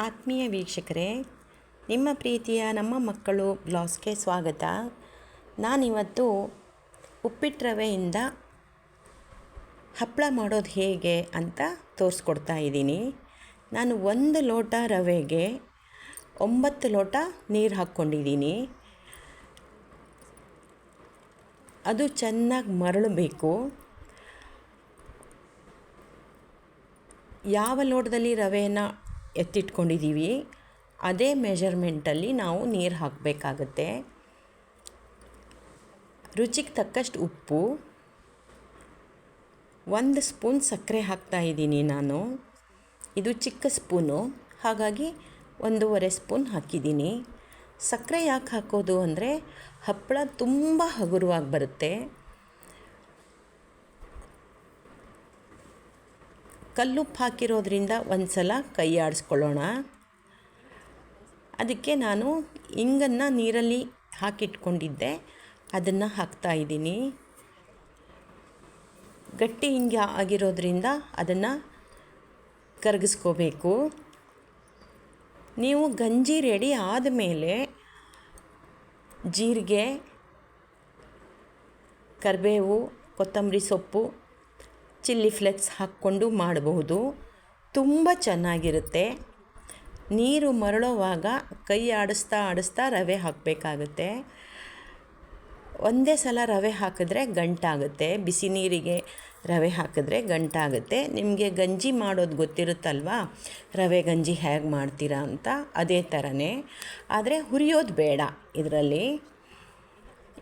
ಆತ್ಮೀಯ ವೀಕ್ಷಕರೇ, ನಿಮ್ಮ ಪ್ರೀತಿಯ ನಮ್ಮ ಮಕ್ಕಳು ಬ್ಲಾಸ್ಗೆ ಸ್ವಾಗತ. ನಾನಿವತ್ತು ಉಪ್ಪಿಟ್ಟು ರವೆಯಿಂದ ಹಪ್ಪಳ ಮಾಡೋದು ಹೇಗೆ ಅಂತ ತೋರಿಸ್ಕೊಡ್ತಾ ಇದ್ದೀನಿ. ನಾನು ಒಂದು ಲೋಟ ರವೆಗೆ ಒಂಬತ್ತು ಲೋಟ ನೀರು ಹಾಕ್ಕೊಂಡಿದ್ದೀನಿ. ಅದು ಚೆನ್ನಾಗಿ ಮರಳಬೇಕು. ಯಾವ ಲೋಟದಲ್ಲಿ ರವೆಯನ್ನು ಎತ್ತಿಟ್ಕೊಂಡಿದ್ದೀವಿ. ಅದೇ ಮೆಜರ್ಮೆಂಟಲ್ಲಿ ನಾವು ನೀರು ಹಾಕಬೇಕಾಗತ್ತೆ. ರುಚಿಗೆ ತಕ್ಕಷ್ಟು ಉಪ್ಪು. ಒಂದು ಸ್ಪೂನ್ ಸಕ್ಕರೆ ಹಾಕ್ತಾ ಇದ್ದೀನಿ ನಾನು. ಇದು ಚಿಕ್ಕ ಸ್ಪೂನು. ಹಾಗಾಗಿ ಒಂದೂವರೆ ಸ್ಪೂನ್ ಹಾಕಿದ್ದೀನಿ. ಸಕ್ಕರೆ ಯಾಕೆ ಹಾಕೋದು ಅಂದರೆ ಹಪ್ಪಳ ತುಂಬ ಹಗುರವಾಗಿ ಬರುತ್ತೆ. ಕಲ್ಲುಪ್ಪು ಹಾಕಿರೋದ್ರಿಂದ ಒಂದು ಸಲ ಕೈ ಆಡಿಸ್ಕೊಳ್ಳೋಣ ಅದಕ್ಕೆ ನಾನು ಇಂಗನ್ನು ನೀರಲ್ಲಿ ಹಾಕಿಟ್ಕೊಂಡಿದ್ದೆ. ಅದನ್ನು ಹಾಕ್ತಾ ಇದ್ದೀನಿ. ಗಟ್ಟಿ ಹಿಂಗೆ ಆಗಿರೋದ್ರಿಂದ ಅದನ್ನು ಕರಗಿಸ್ಕೋಬೇಕು. ನೀವು ಗಂಜಿ ರೆಡಿ ಆದಮೇಲೆ ಜೀರಿಗೆ, ಕರಿಬೇವು, ಕೊತ್ತಂಬರಿ ಸೊಪ್ಪು ಚಿಲ್ಲಿ ಫ್ಲೆಕ್ಸ್ ಹಾಕ್ಕೊಂಡು ಮಾಡಬಹುದು. ತುಂಬ ಚೆನ್ನಾಗಿರುತ್ತೆ. ನೀರು ಮರಳುವಾಗ ಕೈ ಆಡಿಸ್ತಾ ಆಡಿಸ್ತಾ ರವೆ ಹಾಕಬೇಕಾಗುತ್ತೆ. ಒಂದೇ ಸಲ ರವೆ ಹಾಕಿದ್ರೆ ಗಂಟಾಗುತ್ತೆ. ಬಿಸಿ ನೀರಿಗೆ ರವೆ ಹಾಕಿದ್ರೆ ಗಂಟಾಗುತ್ತೆ. ನಿಮಗೆ ಗಂಜಿ ಮಾಡೋದು ಗೊತ್ತಿರುತ್ತಲ್ವಾ? ರವೆ ಗಂಜಿ ಹೇಗೆ ಮಾಡ್ತೀರಾ ಅಂತ ಅದೇ ಥರನೇ ಆದರೆ ಹುರಿಯೋದು ಬೇಡ ಇದರಲ್ಲಿ.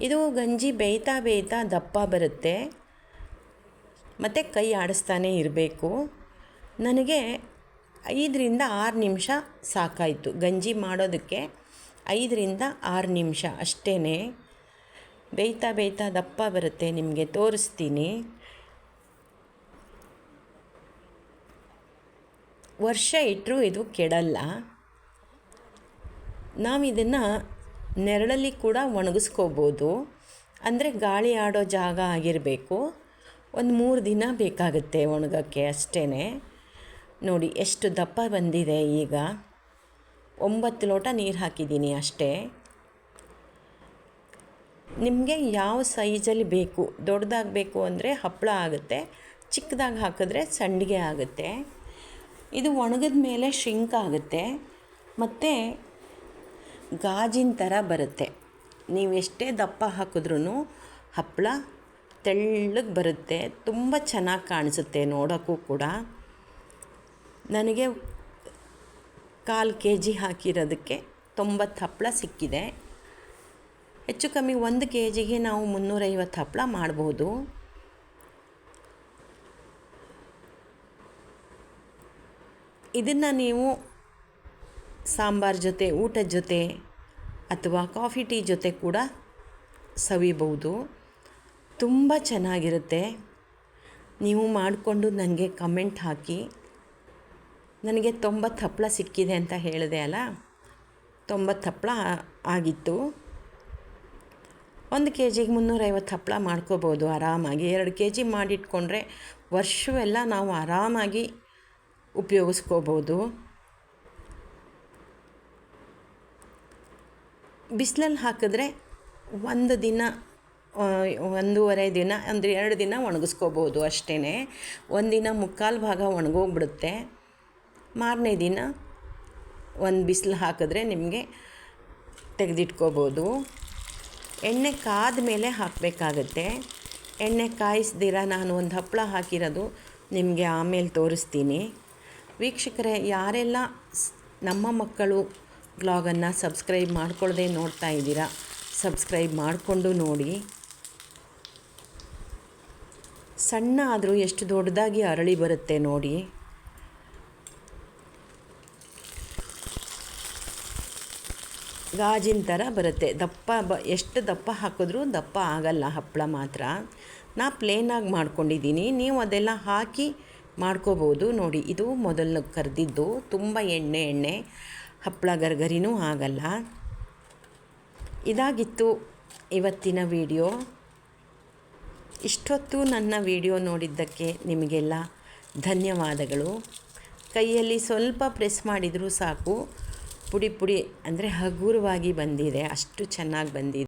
ಇದು ಗಂಜಿ ಬೇಯ್ತಾ ಬೇಯ್ತಾ ದಪ್ಪ ಬರುತ್ತೆ. ಮತ್ತು ಕೈ ಆಡಿಸ್ತಾನೇ ಇರಬೇಕು. ನನಗೆ ಐದರಿಂದ ಆರು ನಿಮಿಷ ಸಾಕಾಯಿತು. ಗಂಜಿ ಮಾಡೋದಕ್ಕೆ ಐದರಿಂದ ಆರು ನಿಮಿಷ ಅಷ್ಟೇ ಬೇಯ್ತಾ ಬೇಯ್ತಾ ದಪ್ಪ ಬರುತ್ತೆ ನಿಮಗೆ, ತೋರಿಸ್ತೀನಿ. ವರ್ಷ ಇಟ್ಟರೂ ಇದು ಕೆಡಲ್ಲ. ನಾವು ಇದನ್ನು ನೆರಳಲ್ಲಿ ಕೂಡ ಒಣಗಿಸ್ಕೋಬೋದು. ಅಂದರೆ ಗಾಳಿ ಆಡೋ ಜಾಗ ಆಗಿರಬೇಕು. ಒಂದು ಮೂರು ದಿನ ಬೇಕಾಗುತ್ತೆ ಒಣಗೋಕ್ಕೆ ಅಷ್ಟೇ ನೋಡಿ, ಎಷ್ಟು ದಪ್ಪ ಬಂದಿದೆ ಈಗ. ಒಂಬತ್ತು ಲೋಟ ನೀರು ಹಾಕಿದ್ದೀನಿ ಅಷ್ಟೇ. ನಿಮಗೆ ಯಾವ ಸೈಜಲ್ಲಿ ಬೇಕು? ದೊಡ್ಡದಾಗಬೇಕು ಅಂದರೆ ಹಪ್ಪಳ ಆಗುತ್ತೆ, ಚಿಕ್ಕದಾಗಿ ಹಾಕಿದ್ರೆ ಸಂಡಿಗೆ ಆಗುತ್ತೆ. ಇದು ಒಣಗಿದ ಮೇಲೆ ಶ್ರಿಂಕ್ ಆಗುತ್ತೆ, ಮತ್ತು ಗಾಜಿನ ಥರ ಬರುತ್ತೆ. ನೀವು ಎಷ್ಟೇ ದಪ್ಪ ಹಾಕಿದ್ರೂ ಹಪ್ಪಳ ತೆಳ್ಳಗೆ ಬರುತ್ತೆ. ತುಂಬ ಚೆನ್ನಾಗಿ ಕಾಣಿಸುತ್ತೆ ನೋಡೋಕ್ಕೂ ಕೂಡ. ನನಗೆ ಕಾಲು ಕೆ ಜಿ ಹಾಕಿರೋದಕ್ಕೆ ತೊಂಬತ್ತು ಹಪ್ಪಳ ಸಿಕ್ಕಿದೆ. ಹೆಚ್ಚು ಕಮ್ಮಿ ಒಂದು ಕೆ ಜಿಗೆ ನಾವು ಮುನ್ನೂರೈವತ್ತು ಹಪ್ಪಳ ಮಾಡ್ಬೋದು. ಇದನ್ನು ನೀವು ಸಾಂಬಾರ್ ಜೊತೆ, ಊಟದ ಜೊತೆ ಅಥವಾ ಕಾಫಿ ಟೀ ಜೊತೆ ಕೂಡ ಸವಿಬಹುದು ತುಂಬ ಚೆನ್ನಾಗಿರುತ್ತೆ. ನೀವು ಮಾಡಿಕೊಂಡು ನನಗೆ ಕಮೆಂಟ್ ಹಾಕಿ. ನನಗೆ ತೊಂಬತ್ತು ಹಪ್ಪಳ ಸಿಕ್ಕಿದೆ ಅಂತ ಹೇಳಿದೆ ಅಲ್ಲ? ತೊಂಬತ್ತು ಹಪ್ಪಳ ಆಗಿತ್ತು. ಒಂದು ಕೆ ಜಿಗೆ ಮುನ್ನೂರೈವತ್ತು ಹಪ್ಪಳ ಮಾಡ್ಕೋಬೋದು ಆರಾಮಾಗಿ. ಎರಡು ಕೆ ಜಿ ಮಾಡಿಟ್ಕೊಂಡ್ರೆ ವರ್ಷವೆಲ್ಲ ನಾವು ಆರಾಮಾಗಿ ಉಪಯೋಗಿಸ್ಕೋಬೋದು. ಬಿಸಿಲಲ್ಲಿ ಹಾಕಿದ್ರೆ ಒಂದು ದಿನ ಒಂದೂವರೆ ದಿನ, ಅಂದರೆ ಎರಡು ದಿನ ಒಣಗಿಸ್ಕೋಬೋದು ಅಷ್ಟೇ ಒಂದಿನ ಮುಕ್ಕಾಲು ಭಾಗ ಒಣಗೋಗ್ಬಿಡುತ್ತೆ. ಮಾರನೇ ದಿನ ಒಂದು ಬಿಸಿಲು ಹಾಕಿದ್ರೆ ನಿಮಗೆ ತೆಗೆದಿಟ್ಕೋಬೋದು. ಎಣ್ಣೆ ಕಾದ ಮೇಲೆ ಹಾಕಬೇಕಾಗತ್ತೆ. ಎಣ್ಣೆ ಕಾಯಿಸ್ದಿರ ನಾನು ಒಂದು ಹಪ್ಪಳ ಹಾಕಿರೋದು ನಿಮಗೆ ಆಮೇಲೆ ತೋರಿಸ್ತೀನಿ. ವೀಕ್ಷಕರೇ, ಯಾರೆಲ್ಲ ನಮ್ಮ ಮಕ್ಕಳು ಬ್ಲಾಗನ್ನು ಸಬ್ಸ್ಕ್ರೈಬ್ ಮಾಡ್ಕೊಳ್ಳದೆ ನೋಡ್ತಾ ಇದ್ದೀರಾ, ಸಬ್ಸ್ಕ್ರೈಬ್ ಮಾಡಿಕೊಂಡು ನೋಡಿ. ಸಣ್ಣ ಆದರೂ ಎಷ್ಟು ದೊಡ್ಡದಾಗಿ ಅರಳಿ ಬರುತ್ತೆ ನೋಡಿ. ಗಾಜಿನ ಥರ ಬರುತ್ತೆ. ದಪ್ಪ ಬ, ಎಷ್ಟು ದಪ್ಪ ಹಾಕಿದ್ರೂ ದಪ್ಪ ಆಗಲ್ಲ ಹಪ್ಪಳ ಮಾತ್ರ. ನಾ ಪ್ಲೇನಾಗಿ ಮಾಡ್ಕೊಂಡಿದ್ದೀನಿ. ನೀವು ಅದೆಲ್ಲ ಹಾಕಿ ಮಾಡ್ಕೋಬೋದು. ನೋಡಿ, ಇದು ಮೊದಲು ಕರೆದಿದ್ದು ತುಂಬ ಎಣ್ಣೆ ಎಣ್ಣೆ, ಹಪ್ಪಳ ಗರ್ಗರಿನೂ ಆಗಲ್ಲ. ಇದಾಗಿತ್ತು ಇವತ್ತಿನ ವಿಡಿಯೋ. ಇಷ್ಟೊತ್ತು ನನ್ನ ವಿಡಿಯೋ ನೋಡಿದ್ದಕ್ಕೆ ನಿಮಗೆಲ್ಲ ಧನ್ಯವಾದಗಳು. ಕೈಯಲ್ಲಿ ಸ್ವಲ್ಪ ಪ್ರೆಸ್ ಮಾಡಿದರೂ ಸಾಕು. ಪುಡಿ ಪುಡಿ ಅಂದರೆ ಹಗುರವಾಗಿ ಬಂದಿದೆ. ಅಷ್ಟು ಚೆನ್ನಾಗಿ ಬಂದಿದೆ.